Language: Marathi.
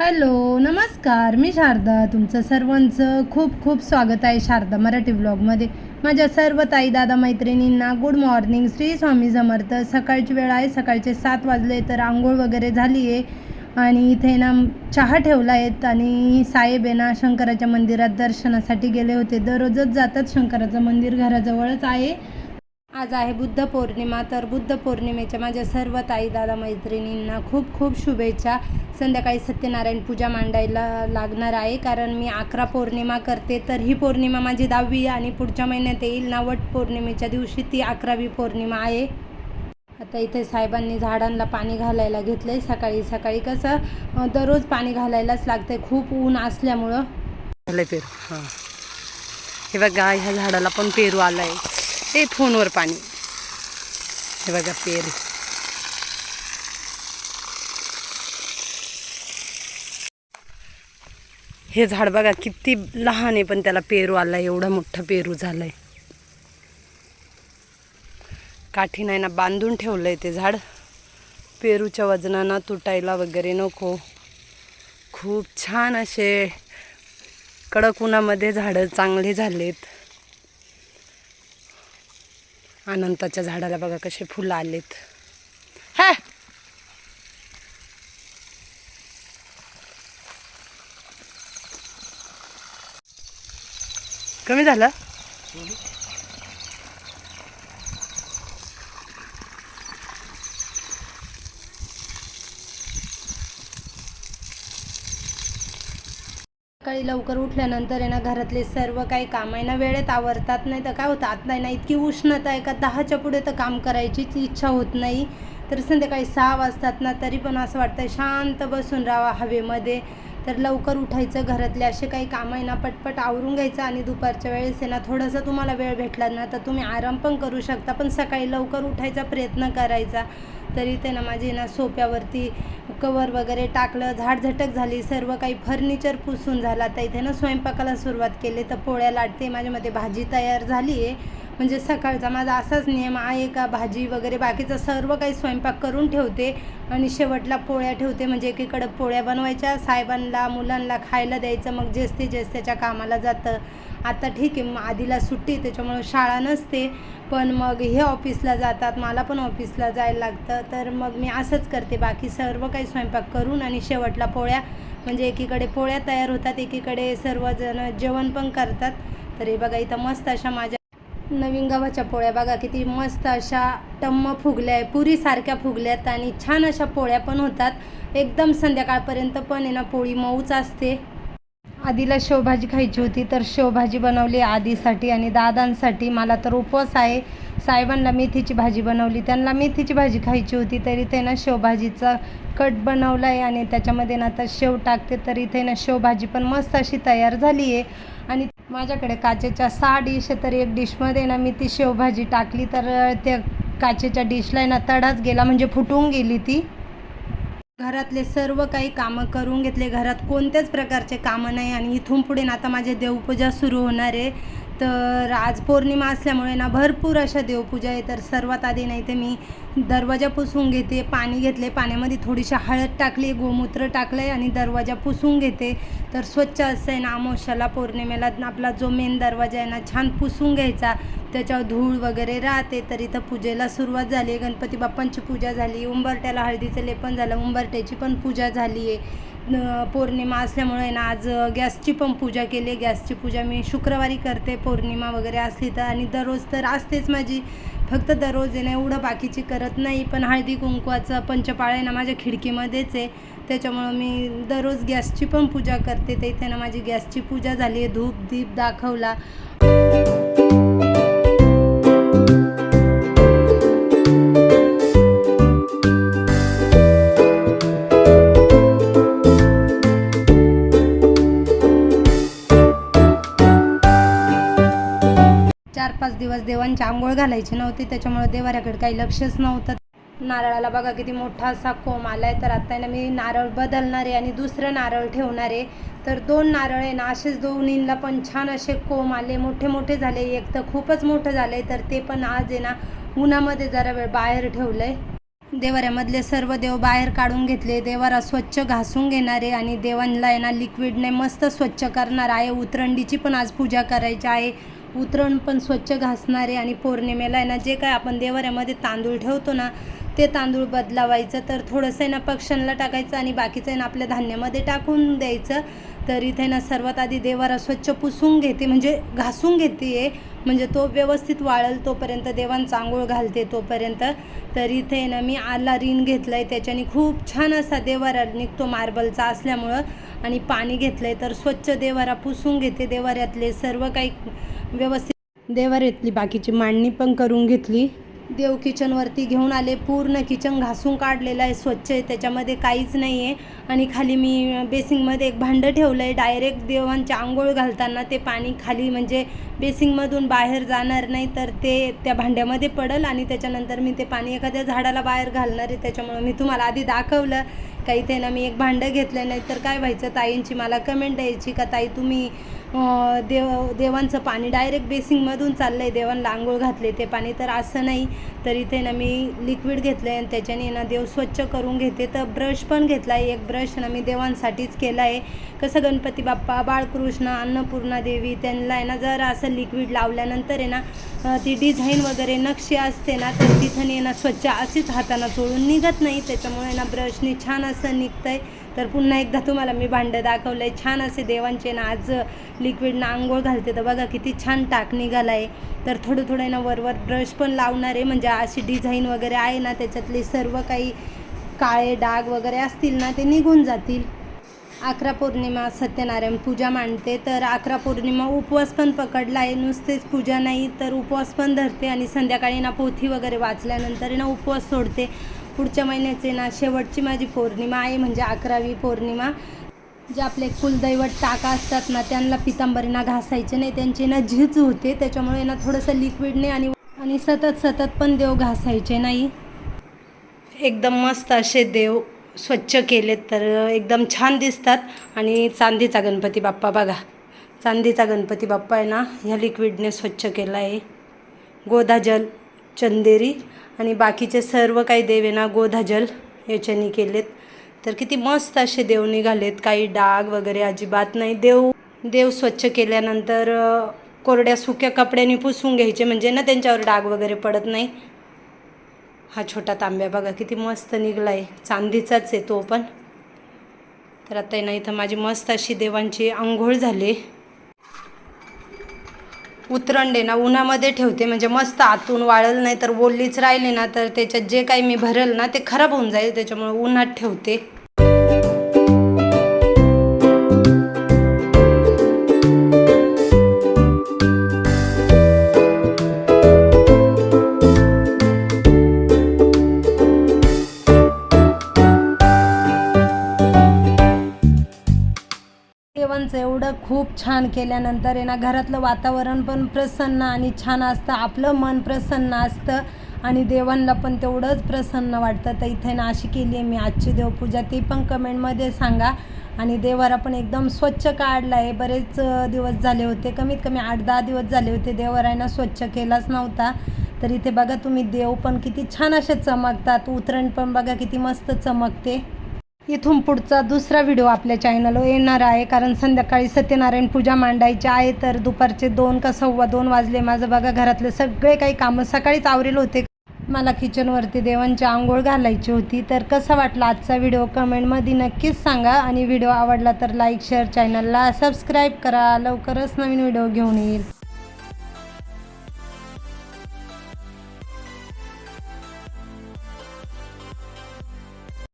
हॅलो नमस्कार. मी शारदा. तुमचं सर्वांचं खूप खूप स्वागत आहे शारदा मराठी ब्लॉगमध्ये. माझ्या सर्व ताई दादा मैत्रिणींना गुड मॉर्निंग श्री स्वामी समर्थ. सकाळची वेळ आहे. सकाळचे सात वाजले तर आंघोळ वगैरे झाली आहे. आणि इथे ना चहा ठेवला आहेत आणि साहेब आहे ना शंकराच्या मंदिरात दर्शनासाठी गेले होते. दररोजच जातात. शंकराचं मंदिर घराजवळच आहे. आज आहे बुद्ध पौर्णिमा तर बुद्ध पौर्णिमेच्या माझ्या सर्व ताई दादा मैत्रिणींना खूप खूप शुभेच्छा. संध्याकाळी सत्यनारायण पूजा मांडायला लागणार आहे कारण मी अकरा पौर्णिमा करते तर ही पौर्णिमा माझी दहावी आणि पुढच्या महिन्यात येईल. ना वट पौर्णिमेच्या दिवशी ती अकरावी पौर्णिमा आहे. आता इथे साहेबांनी झाडांना पाणी घालायला घेतलं आहे सकाळी सकाळी कसं दररोज पाणी घालायलाच लागतं खूप ऊन असल्यामुळं. पेरू. हां. हे बघा ह्या झाडाला पण पेरू आलाय. ते फोनवर पाणी. हे बघा पेरू. हे झाड बघा किती लहान आहे पण त्याला पेरू आला एवढा मोठा पेरू झालाय. काठी नाही ना बांधून ठेवलंय ते झाड. पेरूच्या वजनानं तुटायला वगैरे नको. खूप छान असे कडक उन्हामध्ये झाडं चांगले झालेत. अनंताच्या झाडाला बघा कसे फुलं आलेत. हा! कमी झालं? सकाळी लवकर उठल्यानंतर आहे ना घरातले सर्व काही काम आहे ना वेळेत आवरतात नाही तर काय होतं आत नाही ना इतकी उष्णता आहे का दहाच्या पुढे तर काम करायचीच इच्छा होत नाही. तर संध्याकाळी सहा वाजतात ना तरी पण असं वाटतं शांत बसून राहावा हवेमध्ये. तर लवकर उठायचं घरातले असे काही कामं आहे ना पटपट आवरून घ्यायचं आणि दुपारच्या वेळेस आहे ना थोडासा तुम्हाला वेळ भेटला ना तर तुम्ही आराम पण करू शकता. पण सकाळी लवकर उठायचा प्रयत्न करायचा. तरी ते ना माझी ना सोप्यावरती कवर वगैरे टाकलं झाडझटक झाली सर्व काही फर्निचर पुसून झालं. आता इथे ना स्वयंपाकाला सुरुवात केली. तर पोळ्या लाटते माझ्यामध्ये भाजी तयार झाली आहे. म्हणजे सकाळचा माझा असाच नियम आहे का भाजी वगैरे बाकीचं सर्व काही स्वयंपाक करून ठेवते आणि शेवटला पोळ्या ठेवते. म्हणजे एकीकडं पोळ्या बनवायच्या साहेबांना मुलांना खायला द्यायचं मग जेस्ते जेस्त्याच्या कामाला जातं. आता ठीक आहे मग आधीला सुट्टी त्याच्यामुळं शाळा नसते. पण मग हे ऑफिसला जातात मला पण ऑफिसला जायला लागतं. तर मग मी असंच करते बाकी सर्व काही स्वयंपाक करून आणि शेवटला पोळ्या म्हणजे एकीकडे पोळ्या तयार होतात एकीकडे सर्वजण जेवण पण करतात. तर हे बघा इथं मस्त अशा माझ्या नवीन गव्हाच्या पोळ्या बघा किती मस्त अशा टम्म फुगल्या आहे पुरीसारख्या फुगल्यात आणि छान अशा पोळ्या पण होतात. एकदम संध्याकाळपर्यंत पण आहे ना पोळी मऊच असते. आधीला शेवभाजी खायची होती तर शेवभाजी बनवली आधीसाठी आणि दादांसाठी. मला तर उपवास आहे. साहेबांना मेथीची भाजी बनवली. त्यांना मेथीची भाजी खायची होती तर इथे ना शेवभाजीचा कट बनवला आहे आणि त्याच्यामध्ये ना आता शेव टाकते तर इथे ना शेवभाजी पण मस्त अशी तयार झाली आहे आणि माझ्याकडे काचेच्या सहा डिश आहे तर एक डिशमध्ये ना मी ती शेवभाजी टाकली तर त्या काचेच्या डिशला आहे ना तडाच गेला म्हणजे फुटून गेली ती. घरातले सर्व काही कामं करून घेतले. घरात कोणत्याच प्रकारचे कामं नाही आणि इथून पुढे ना आता माझे देवपूजा सुरू होणार आहे. तर आज पौर्णिमा असल्यामुळे ना भरपूर अशा देवपूजा आहे तर सर्वात आधी नाही ते मी दरवाजा पुसून घेते पाणी घेतले पाण्यामध्ये थोडीशी हळद टाकली गोमूत्र टाकलं आहे आणि दरवाजा पुसून घेते. तर स्वच्छ असं आहे ना अमावश्याला पौर्णिमेला आपला जो मेन दरवाजा आहे ना छान पुसून घ्यायचा. त्याच्यावर धूळ वगैरे राहते तर इथं पूजेला सुरुवात झाली आहे. गणपती बाप्पांची पूजा झाली उंबरट्याला हळदीचं लेपन झालं उंबरट्याची पण पूजा झाली आहे. पौर्णिमा असल्यामुळे ना आज गॅसची पण पूजा केली. आहे गॅसची पूजा मी शुक्रवारी करते पौर्णिमा वगैरे असली तर. आणि दररोज तर असतेच माझी. फक्त दररोज आहे ना एवढं बाकीची करत नाही. पण हळदी कुंकवाचं पंचपाळ आहे ना माझ्या खिडकीमध्येच आहे. त्याच्यामुळं मी दररोज गॅसची पण पूजा करते. ते इथे ना माझी गॅसची पूजा झाली आहे. धूप दीप दाखवला. दिवस देवांची आंघोळ घालायची नव्हती त्याच्यामुळे देवाऱ्याकडे काही लक्षच नव्हतं. नारळाला बघा किती मोठा असा कोंब आलाय तर आता आहे ना मी नारळ बदलणार आहे आणि दुसरं नारळ ठेवणार. आहे तर दोन नारळ आहे ना असेच दोन्हींना पण छान असे कोंब आले मोठे मोठे झाले एक तर खूपच मोठं झालंय तर ते पण आज आहे ना उन्हामध्ये जरा वेळ बाहेर ठेवलंय. देवाऱ्यामधले सर्व देव बाहेर काढून घेतले देवारा स्वच्छ घासून घेणारे आणि देवांना आहे ना लिक्विडने मस्त स्वच्छ करणार आहे. उतरंडीची पण आज पूजा करायची आहे. उतरण पण स्वच्छ घासणारे आणि पौर्णिमेला आहे ना जे काय आपण देवाऱ्यामध्ये तांदूळ ठेवतो ना ते तांदूळ बदलावायचं. तर थोडंसं आहे ना पक्ष्यांना टाकायचं आणि बाकीचं आहे ना आपल्या धान्यामध्ये टाकून द्यायचं. तर इथे ना सर्वात आधी देवारा स्वच्छ पुसून घेते म्हणजे घासून घेते म्हणजे तो व्यवस्थित वाळल तोपर्यंत देवांचा आंघोळ घालते तोपर्यंत. तर इथे ना मी आला रिन घेतलं आहे त्याच्याने खूप छान असा देवारा निघतो मार्बलचा असल्यामुळं. आणि पाणी घेतलं आहे तर स्वच्छ देवारा पुसून घेते देवाऱ्यातले सर्व काही व्यवस्थित. देवाऱ्यातली बाकीची मांडणी पण करून घेतली. देव किचनवरती घेऊन आले. पूर्ण किचन घासून काढलेलं आहे. स्वच्छ आहे. त्याच्यामध्ये काहीच नाही आहे. आणि खाली मी बेसिंगमध्ये एक भांडं ठेवलं आहे डायरेक्ट देवांच्या आंघोळ घालताना ते पाणी खाली म्हणजे बेसिंगमधून बाहेर जाणार नाही तर ते त्या भांड्यामध्ये पडल आणि त्याच्यानंतर मी ते पाणी एखाद्या झाडाला बाहेर घालणार आहे. त्याच्यामुळं मी तुम्हाला आधी दाखवलं. काही ते ना मी एक भांडं घेतलं. नाही तर काय व्हायचं? ताईंची मला कमेंट द्यायची का? ताई तुम्ही देव देवांचं पाणी डायरेक्ट बेसिंगमधून चाललं आहे देवांना आंघोळ घातले ते पाणी तर असं नाही तर इथे ना मी लिक्विड घेतलं आहे आणि त्याच्याने ना देव स्वच्छ करून घेते. तर ब्रश पण घेतला आहे एक ब्रश ना मी देवांसाठीच केला आहे कसं गणपती बाप्पा बाळकृष्ण अन्नपूर्णा देवी त्यांना आहे ना जर असं लिक्विड लावल्यानंतर आहे ना ती डिझाईन वगैरे नक्षी असते ना तर तिथं ना स्वच्छ अशीच हाताना चोळून निघत नाही. त्याच्यामुळे ना ब्रशनी छान असं निघतं आहे तर पुन्हा एकदा तुम्हाला मी भांडं दाखवलं आहे छान असे देवांचे ना आज लिक्विडनं आंघोळ घालते. तर बघा किती छान टाक निघाला आहे तर थोडं थोडं ना वरवर ब्रश पण लावणार आहे. म्हणजे अशी डिझाईन वगैरे आहे ना त्याच्यातले सर्व काही काळे डाग वगैरे असतील ना ते निघून जातील. अकरा पौर्णिमा सत्यनारायण पूजा मांडते. तर अकरा पौर्णिमा उपवास पण पकडला आहे नुसतेच पूजा नाही तर उपवास पण धरते आणि संध्याकाळी ना पोथी वगैरे वाचल्यानंतर ना उपवास सोडते. पुढच्या महिन्याचे ना शेवटची माझी पौर्णिमा आहे म्हणजे अकरावी पौर्णिमा. जे आपले कुलदैवत टाका असतात ना त्यांना पितांबरीना घासायचे नाही त्यांची ना झीज होते त्याच्यामुळे ना थोडंसं लिक्विडने आणि आणि सतत सतत पण देव घासायचे नाही. एकदम मस्त असे देव स्वच्छ केलेत तर एकदम छान दिसतात. आणि चांदीचा गणपती बाप्पा बघा. चांदीचा गणपती बाप्पा आहे ना ह्या लिक्विडने स्वच्छ केला आहे गोदाजल चंदेरी आणि बाकीचे सर्व काही देव आहे ना गोधाजल याच्यानी केलेत. तर किती मस्त असे देव निघालेत काही डाग वगैरे अजिबात नाही. देव देव स्वच्छ केल्यानंतर कोरड्या सुक्या कपड्याने पुसून घ्यायचे म्हणजे ना त्यांच्यावर डाग वगैरे पडत नाही. हा छोटा तांब्या बघा किती मस्त निघला आहे चांदीचाच आहे तो पण. तर आता नाही ना इथं माझी मस्त अशी देवांची आंघोळ झाली. उतरंडे ना उन्हामध्ये ठेवते म्हणजे मस्त आतून वाळल नाही तर ओलीच राहिली ना तर त्याच्यात जे काही मी भरल ना ते खराब होऊन जाईल त्याच्यामुळे उन्हात ठेवते. छान केल्यानंतर आहे ना घरातलं वातावरण पण प्रसन्न आणि छान असतं आपलं मन प्रसन्न असतं आणि देवांना पण तेवढंच प्रसन्न वाटतं. तर इथे ना अशी केली आहे मी आजची देवपूजा. ती पण कमेंटमध्ये सांगा. आणि देवारा पण एकदम स्वच्छ काढला आहे. बरेच दिवस झाले होते. कमीत कमी आठ दहा दिवस झाले होते देवरायनं स्वच्छ केलाच नव्हता. तर इथे बघा तुम्ही देव पण किती छान असे चमकतात. उतरण पण बघा किती मस्त चमकते. इथून पुढचा दुसरा व्हिडिओ आपल्या चॅनलवर येणार आहे. कारण संध्याकाळी सत्यनारायण पूजा मांडायची आहे. तर दुपारचे दोन का सव्वा दोन वाजले. माझं बघा घरातले सगळे काही कामं सकाळीच आवरेल होते. मला किचनवरती देवांची आंघोळ घालायची होती. तर कसा वाटला आजचा व्हिडिओ कमेंटमध्ये नक्कीच सांगा. आणि व्हिडिओ आवडला तर लाईक शेअर चॅनलला सबस्क्राईब करा. लवकरच नवीन व्हिडिओ घेऊन येईल.